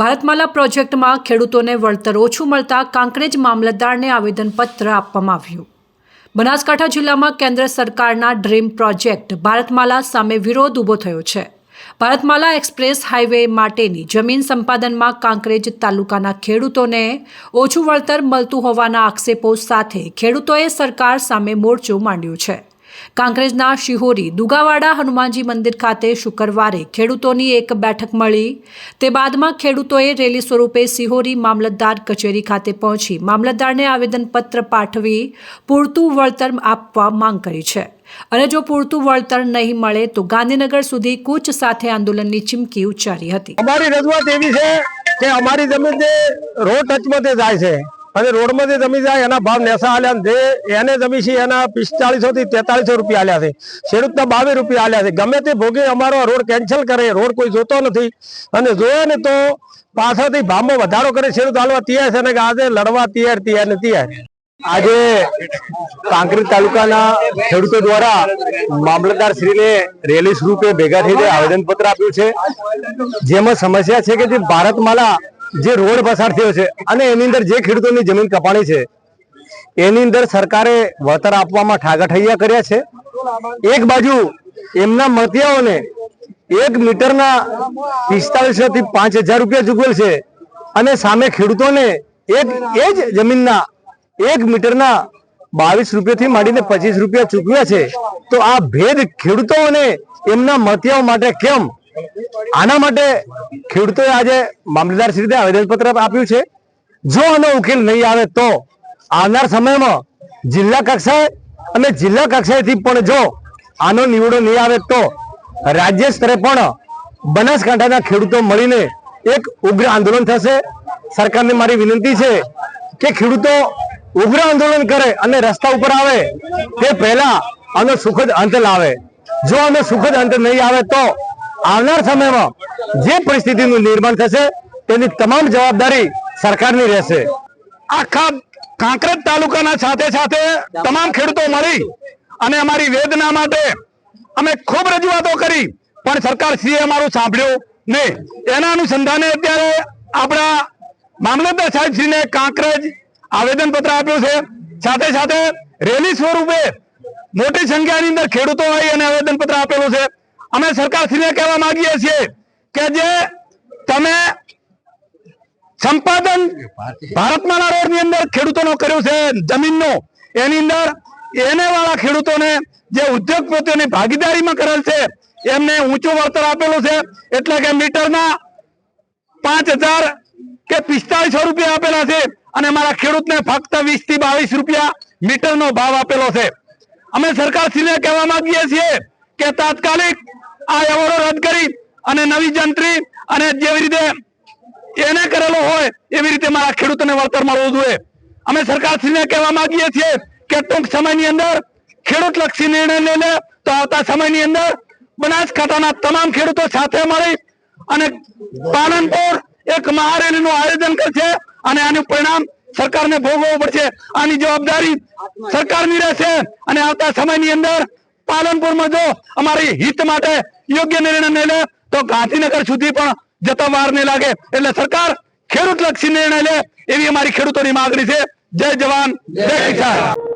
ભારતમાલા પ્રોજેક્ટમાં ખેડૂતોને વળતર ઓછું મળતા કાંકરેજ મામલતદારને આવેદનપત્ર આપવામાં આવ્યું. બનાસકાંઠા જિલ્લામાં કેન્દ્ર સરકારના ડ્રીમ પ્રોજેક્ટ ભારતમાલા સામે વિરોધ ઊભો થયો છે. ભારતમાલા એક્સપ્રેસ હાઈવે માટેની જમીન સંપાદનમાં કાંકરેજ તાલુકાના ખેડૂતોને ઓછું વળતર મળતું હોવાના આક્ષેપો સાથે ખેડૂતોએ સરકાર સામે મોરચો માંડ્યો છે. કાંકરેજના શિહોરી દુગાવાડા હનુમાનજી મંદિર ખાતે શુક્રવારે ખેડૂતોની એક બેઠક મળી. તે બાદમાં ખેડૂતોએ રેલી સ્વરૂપે સિહોરી મામલતદાર કચેરી ખાતે પહોંચી મામલતદારને આવેદનપત્ર પાઠવી પૂરતું વળતર આપવા માંગ કરી છે. અને જો પૂરતું વળતર નહીં મળે તો ગાંધીનગર સુધી કૂચ સાથે આંદોલનની ચીમકી ઉચ્ચારી હતી. અમારી રજૂઆત એવી છે કે અમારી જમીન જે રોડ ટચમાં જાય છે. અને રોડમાં જે જમીન જાય, એના ભાવ નેસા આલ્યા જે એને જમી છે, એના પિસ્તાળીસો થી તેતાલીસો રૂપિયા આલ્યા છે. ખેડૂતના બાવીસ રૂપિયા આલ્યા છે. ગમે તે ભોગે અમારો રોડ કેન્સલ કરે, રોડ કોઈ જોતો નથી. અને જોયે ને તો પાછળથી ભાવમાં વધારો કરે, ખેડૂત હાલવા તૈયાર છે અને આજે લડવા તૈયાર તૈયાર ને તૈયાર. આજે કાંકરેજ તાલુકાના ખેડૂતો દ્વારા મામલતદાર શ્રીને રેલી સ્વરૂપે ભેગા થઈને આવેદનપત્ર આપ્યું છે. જેમાં સમસ્યા છે કે જે ભારતમાલા જે રોડ પસાર થયો છે અને એની અંદર જે ખેડૂતોની જમીન કપાણી છે, એની અંદર સરકારે વળતર આપવામાં ઠાગાઠૈયા કર્યા છે. એક બાજુ એમના મળતિયાઓને એક મીટરના પિસ્તાલીસો થી પાંચ હજાર રૂપિયા ચૂકવેલ છે અને સામે ખેડૂતોને એક, એ જ જમીનના એક મીટરના બાવીસ રૂપિયાથી માંડીને પચીસ રૂપિયા ચૂકવ્યા છે. તો આ ભેદ ખેડૂતો અને એમના મળતિયાઓ માટે કેમ આના માટે ખેડૂતોએ આજે મામલતદાર શ્રીને આવેદનપત્ર આપ્યું છે. જો આનો ઉકેલ નહીં આવે તો આવનાર સમયમાં જિલ્લા કક્ષાએ અને જિલ્લા કક્ષાએથી પણ જો આનો નિવડો નહીં આવે તો રાજ્ય સ્તરે પણ બનાસકાંઠાના ખેડૂતો મળીને એક ઉગ્ર આંદોલન થશે. સરકારને મારી વિનંતી છે કે ખેડૂતો ઉગ્ર આંદોલન કરે અને રસ્તા ઉપર આવે તે પહેલા આનો સુખદ અંત લાવે. જો આનો સુખદ અંત નહીં આવે તો આવનાર સમયમાં જે પરિસ્થિતિનું નિર્માણ થશે, તેની તમામ જવાબદારી સરકારની રહેશે. આખા કાંકરેજ તાલુકાના સાથે સાથે તમામ ખેડૂતો મળી અને અમારી વેદના માટે અમે ખૂબ રજૂઆતો કરી, પણ સરકાર શ્રીએ અમારું સાંભળ્યું નહીં. એના અનુસંધાને અત્યારે આપણા મામલતદાર સાહેબ શ્રીને કાંકરેજ આવેદન પત્ર આપ્યું છે. સાથે સાથે રેલી સ્વરૂપે મોટી સંખ્યાની અંદર ખેડૂતો આવી અને આવેદન પત્ર આપેલું છે. અમે સરકારશ્રીને કહેવા માંગીએ છીએ કે જે તમે સંપાદન ભારતમાં રોડની અંદર ખેડૂતોનો કર્યું છે, જમીનનો, એની અંદર એને વાળા ખેડૂતોને જે ઉદ્યોગપતિઓની ભાગીદારીમાં કરેલ છે, એમને ઊંચું વળતર આપેલું છે, એટલે કે મીટરના પાંચ હજાર કે પિસ્તાળીસો રૂપિયા આપેલા છે, અને મારા ખેડૂતને ફક્ત વીસથી બાવીસ રૂપિયા મીટરનો ભાવ આપેલો છે. અમે સરકારશ્રીને કહેવા માંગીએ છીએ કે તાત્કાલિક આ એવોર્ડો રદ કરી અને નવી જંત્રી અને જેવી રીતે એને કરેલો હોય એવી રીતે મારા ખેડૂતોને વળતર મળવું જોઈએ. અમે સરકારશ્રીને કહેવા માંગીએ છીએ કે ટૂંક સમયની અંદર ખેડૂત લક્ષી નિર્ણય લે તો આવતા સમયની અંદર બનાસકાંઠાના તમામ ખેડૂતો સાથે મળી અને પાલનપુર એક મહારેલીનું આયોજન કરશે અને આનું પરિણામ સરકારને ભોગવવું પડશે. આની જવાબદારી સરકારની રહેશે અને આવતા સમયની અંદર પાલનપુરમાં જો અમારી હિત માટે યોગ્ય નિર્ણય નહીં લે, તો ગાંધીનગર સુધી પણ જતા વાર નહીં લાગે. એટલે સરકાર ખેડૂત લક્ષી નિર્ણય લે એવી અમારી ખેડૂતોની માંગણી છે. જય જવાન, જય કિસાન.